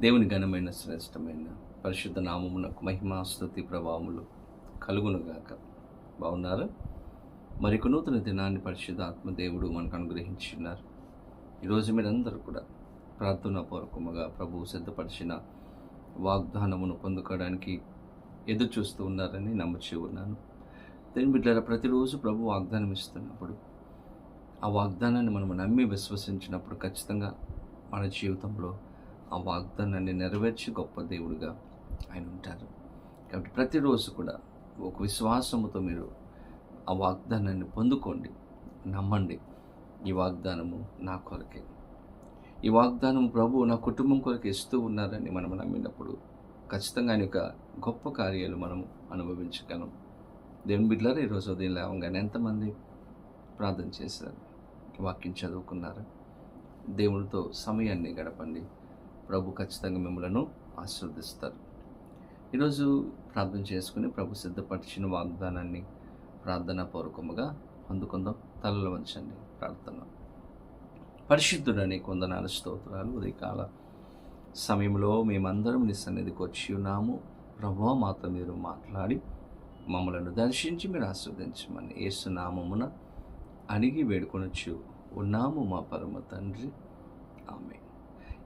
దేవుని ఘనమైన శ్రేష్టమైన పరిశుద్ధ నామమునకు మహిమాస్తుతి ప్రభావములు కలుగునుగాక. బాగున్నారు? మరికొ నూతన దినాన్ని పరిశుద్ధ ఆత్మదేవుడు మనకు అనుగ్రహించున్నారు ఈరోజు మీరందరూ కూడా ప్రార్థన పూర్వకముగా ప్రభువు సిద్ధపరిచిన వాగ్దానమును పొందుకోవడానికి ఎదురు చూస్తూ ఉన్నారని నమ్మచి ఉన్నాను. దేని బిడ్డల ప్రతిరోజు ప్రభు వాగ్దానం ఇస్తున్నప్పుడు ఆ వాగ్దానాన్ని మనం నమ్మి విశ్వసించినప్పుడు ఖచ్చితంగా మన జీవితంలో ఆ వాగ్దానాన్ని నెరవేర్చి గొప్ప దేవుడిగా ఆయన ఉంటారు. కాబట్టి ప్రతిరోజు కూడా ఒక విశ్వాసముతో మీరు ఆ వాగ్దానాన్ని పొందుకోండి నమ్మండి. ఈ వాగ్దానము నా కొరకే. ఈ వాగ్దానం ప్రభు నా కుటుంబం కొరకు ఇస్తూ ఉన్నారని మనం నమ్మినప్పుడు ఖచ్చితంగా ఆయన యొక్క గొప్ప కార్యాలు మనం అనుభవించగలం. దేవుని బిడ్డలారా ఈరోజు ఉదయం లేవగానే ఎంతమంది ప్రార్థన చేశారు? వాక్యం చదువుకున్నారు? దేవునితో సమయాన్ని గడపండి. ప్రభు ఖచ్చితంగా మిమ్మలను ఆశీర్వదిస్తారు. ఈరోజు ప్రార్థన చేసుకుని ప్రభు సిద్ధపరిచిన వాగ్దానాన్ని ప్రార్థనా పూర్వకముగా అందుకుందాం. తలలో వంచండి. ప్రార్థన. పరిశుద్ధుడని కొందనాలు స్తోత్రాలు. ఉదయకాల సమయంలో మేమందరం నీ సన్నిధికి వచ్చి ఉన్నాము. ప్రభు మాతో మీరు మాట్లాడి మమ్మలను దర్శించి మీరు ఆస్వాదించమని ఏసునామమున అడిగి వేడుకొనొచ్చు ఉన్నాము మా పరమ తండ్రి. ఆమె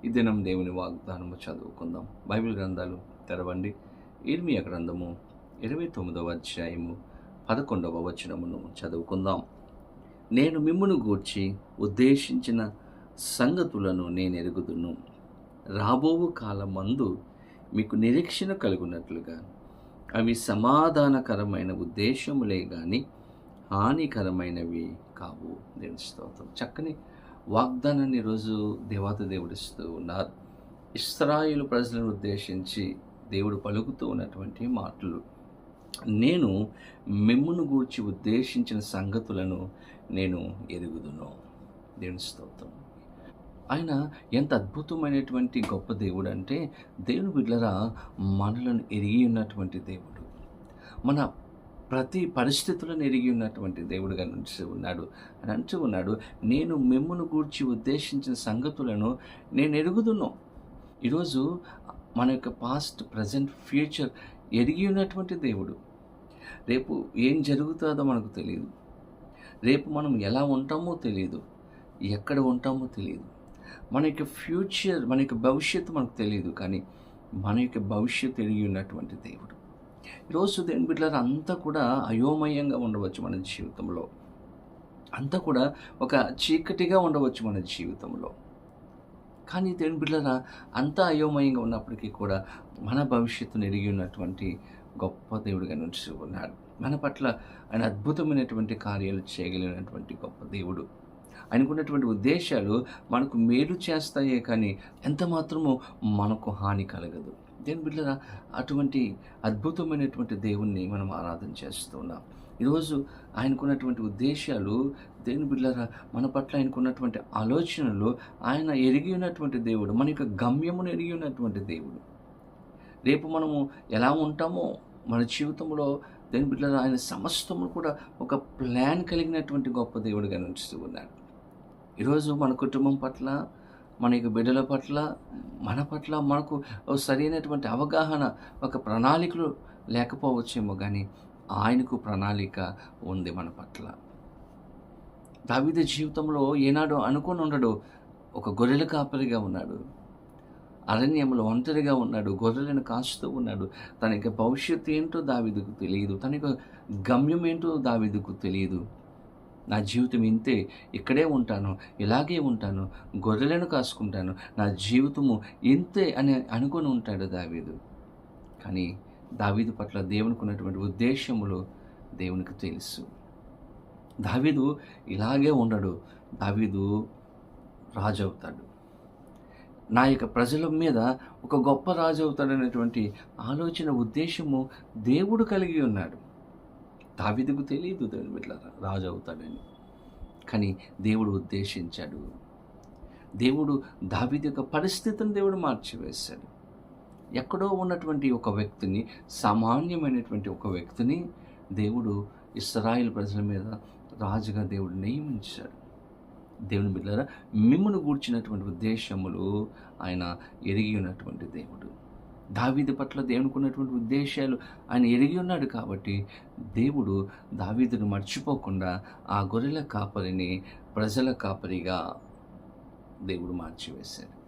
ఈ దినం దేవుని వాగ్దానము చదువుకుందాం. బైబిల్ గ్రంథాలు తెరవండి. ఇర్మియ గ్రంథము ఇరవై తొమ్మిదవ అధ్యాయము పదకొండవ వచనమును చదువుకుందాం. నేను మిమ్మును గూర్చి ఉద్దేశించిన సంగతులను నేను ఎరుగుదును. రాబోవు కాలమందు మీకు నిరీక్షణ కలుగునట్లుగా అవి సమాధానకరమైన ఉద్దేశములే కానీ హానికరమైనవి కావు దేవుని స్తోత్రం. చక్కని వాగ్దానాన్ని ఈరోజు దేవాత దేవుడిస్తూ ఉన్నారు. ఇస్రాయిలు ప్రజలను ఉద్దేశించి దేవుడు పలుకుతూ ఉన్నటువంటి మాటలు. నేను మిమ్మును గూర్చి ఉద్దేశించిన సంగతులను నేను ఎరుగుదును. దేవుని స్తోత్రం. ఆయన ఎంత అద్భుతమైనటువంటి గొప్ప దేవుడు అంటే దేవుని బిడ్డరా మనలను ఎరిగి ఉన్నటువంటి దేవుడు. మన ప్రతి పరిస్థితులను ఎరిగి ఉన్నటువంటి దేవుడుగా నుంచి ఉన్నాడు. అని అంటూ ఉన్నాడు. నేను మిమ్మును గూర్చి ఉద్దేశించిన సంగతులను నేను ఎరుగుదును. ఈరోజు మన యొక్క పాస్ట్ ప్రజెంట్ ఫ్యూచర్ ఎరిగి ఉన్నటువంటి దేవుడు. రేపు ఏం జరుగుతుందో మనకు తెలియదు రేపు మనం ఎలా ఉంటామో తెలియదు ఎక్కడ ఉంటామో తెలియదు మన యొక్క ఫ్యూచర్ మన యొక్క భవిష్యత్తు మనకు తెలియదు కానీ మన యొక్క భవిష్యత్తు ఎరిగి ఉన్నటువంటి దేవుడు. ఈరోజు దేని బిడ్డలారా అంతా కూడా అయోమయంగా ఉండవచ్చు మన జీవితంలో. అంతా కూడా ఒక చీకటిగా ఉండవచ్చు మన జీవితంలో. కానీ దేని బిడ్డలారా అంతా అయోమయంగా ఉన్నప్పటికీ కూడా మన భవిష్యత్తును ఎరిగి ఉన్నటువంటి గొప్ప దేవుడిగా నుంచి ఉన్నాడు మన పట్ల ఆయన అద్భుతమైనటువంటి కార్యాలు చేయగలిగినటువంటి గొప్ప దేవుడు. ఆయనకున్నటువంటి ఉద్దేశాలు మనకు మేలు చేస్తాయే కానీ ఎంత మాత్రమో మనకు హాని కలగదు. దేని బిడ్డ అటువంటి అద్భుతమైనటువంటి దేవుణ్ణి మనం ఆరాధన చేస్తున్నాం ఈరోజు ఆయనకున్నటువంటి ఉద్దేశాలు దేని బిడ్డరా మన పట్ల ఆయనకున్నటువంటి ఆలోచనలు ఆయన ఎరిగి ఉన్నటువంటి దేవుడు మన యొక్క గమ్యమును ఎరిగి ఉన్నటువంటి దేవుడు. రేపు మనము ఎలా ఉంటామో మన జీవితంలో దేని బిడ్డరా ఆయన సమస్తము కూడా ఒక ప్లాన్ కలిగినటువంటి గొప్ప దేవుడిగా ఉంచుతూ ఉన్నాడు ఈరోజు మన కుటుంబం పట్ల మన యొక్క బిడ్డల పట్ల మన పట్ల మనకు సరైనటువంటి అవగాహన ఒక ప్రణాళికలు లేకపోవచ్చేమో కానీ ఆయనకు ప్రణాళిక ఉంది మన పట్ల. దావిద జీవితంలో ఏనాడో అనుకుని ఉండడు. ఒక గొర్రెల కాపరిగా ఉన్నాడు. అరణ్యంలో ఒంటరిగా ఉన్నాడు. గొర్రెలను కాస్తూ ఉన్నాడు. తన యొక్క భవిష్యత్తు ఏంటో దావిదుకు తెలియదు. తన యొక్క గమ్యం ఏంటో దావిదుకు తెలియదు. నా జీవితం ఇంతే ఇక్కడే ఉంటాను ఇలాగే ఉంటాను గొర్రెలను కాసుకుంటాను నా జీవితము ఇంతే అని అనుకొని ఉంటాడు దావీదు. కానీ దావీదు పట్ల దేవునికి ఉన్నటువంటి ఉద్దేశములు దేవునికి తెలుసు. దావీదు ఇలాగే ఉండడు. దావీదు రాజు అవుతాడు నా యొక్క ప్రజల మీద ఒక గొప్ప రాజు అవుతాడనేటువంటి ఆలోచన ఉద్దేశము దేవుడు కలిగి ఉన్నాడు. దావిదకు తెలియదు దేవుని బిడ్డ రాజు అవుతాడని. కానీ దేవుడు ఉద్దేశించాడు. దేవుడు దావిది యొక్క పరిస్థితిని దేవుడు మార్చివేశాడు. ఎక్కడో ఉన్నటువంటి ఒక వ్యక్తిని సామాన్యమైనటువంటి ఒక వ్యక్తిని దేవుడు ఇస్రాయిల్ ప్రజల మీద రాజుగా దేవుడు నియమించాడు. దేవుని బిడ్డారా మిమ్మల్ని గూర్చినటువంటి ఉద్దేశములు ఆయన ఎరిగి ఉన్నటువంటి దేవుడు. దావీదు పట్ల దేవునికి ఉన్నటువంటి ఉద్దేశాలు ఆయన ఎరిగి ఉన్నాడు కాబట్టి దేవుడు దావీదును మర్చిపోకుండా ఆ గొర్రెల కాపరిని ప్రజల కాపరిగా దేవుడు మార్చివేశాడు.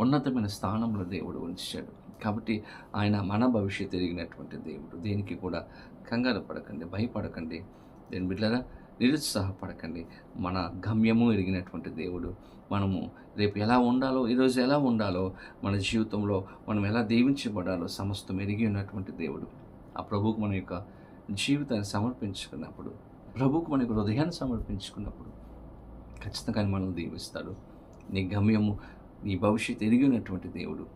ఉన్నతమైన స్థానంలో దేవుడు ఉంచాడు. కాబట్టి ఆయన మన భవిష్యత్తు ఎరిగినటువంటి దేవుడు. దేనికి కూడా కంగారు పడకండి భయపడకండి. దేని బిడ్డరా నిరుత్సాహపడకండి. మన గమ్యము ఎరిగినటువంటి దేవుడు. మనము రేపు ఎలా ఉండాలో ఈరోజు ఎలా ఉండాలో మన జీవితంలో మనం ఎలా దీవించబడాలో సమస్తం ఎరిగి ఉన్నటువంటి దేవుడు. ఆ ప్రభువుకు మన యొక్క జీవితాన్ని సమర్పించుకున్నప్పుడు ప్రభువుకు మన యొక్క హృదయాన్ని సమర్పించుకున్నప్పుడు ఖచ్చితంగా మనల్ని దీవిస్తాడు. నీ గమ్యము నీ భవిష్యత్తు ఎరిగి ఉన్నటువంటి దేవుడు.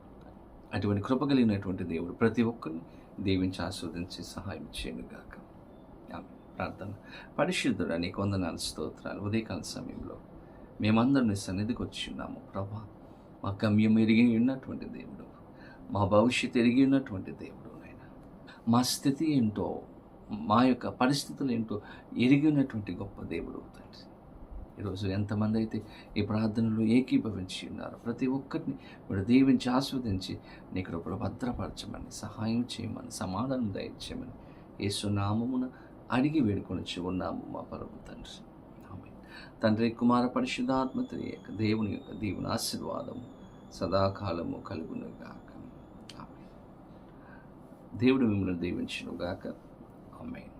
అటువంటి కృప కలిగినటువంటి దేవుడు. ప్రతి ఒక్కరిని దీవించి ఆస్వాదించి సహాయం చేయను గాక ఆమె ప్రార్థన. పరిశుద్ధుడా నీకు కొందనాలు స్తోత్రాలు. ఉదయకాల సమయంలో మేమందరం నీ సన్నిధికి వచ్చి ఉన్నాము. ప్రభా మా గమ్యం ఎరిగి ఉన్నటువంటి దేవుడు. మా భవిష్యత్తు ఎరిగి ఉన్నటువంటి దేవుడు నాయన. మా స్థితి ఏంటో మా యొక్క పరిస్థితులు ఏంటో ఎరిగి ఉన్నటువంటి గొప్ప దేవుడు తండ్రి. ఈరోజు ఎంతమంది అయితే ఈ ప్రార్థనలో ఏకీభవించి ఉన్నారు ప్రతి ఒక్కరిని మీరు దీవించి ఆస్వాదించి నీ ఇప్పుడు భద్రపరచమని సహాయం చేయమని సమాధానం దయచేయమని ఏసునామమున అడిగి వేడుకొని ఉన్నాము మా పరమ తండ్రి. తండ్రి కుమార పరిశుద్ధాత్మ యొక్క దేవుని యొక్క దీవుని ఆశీర్వాదము సదాకాలము కలుగును గాక దేవుడు మిమ్మల్ని దీవించునుగాక. ఆమెన్.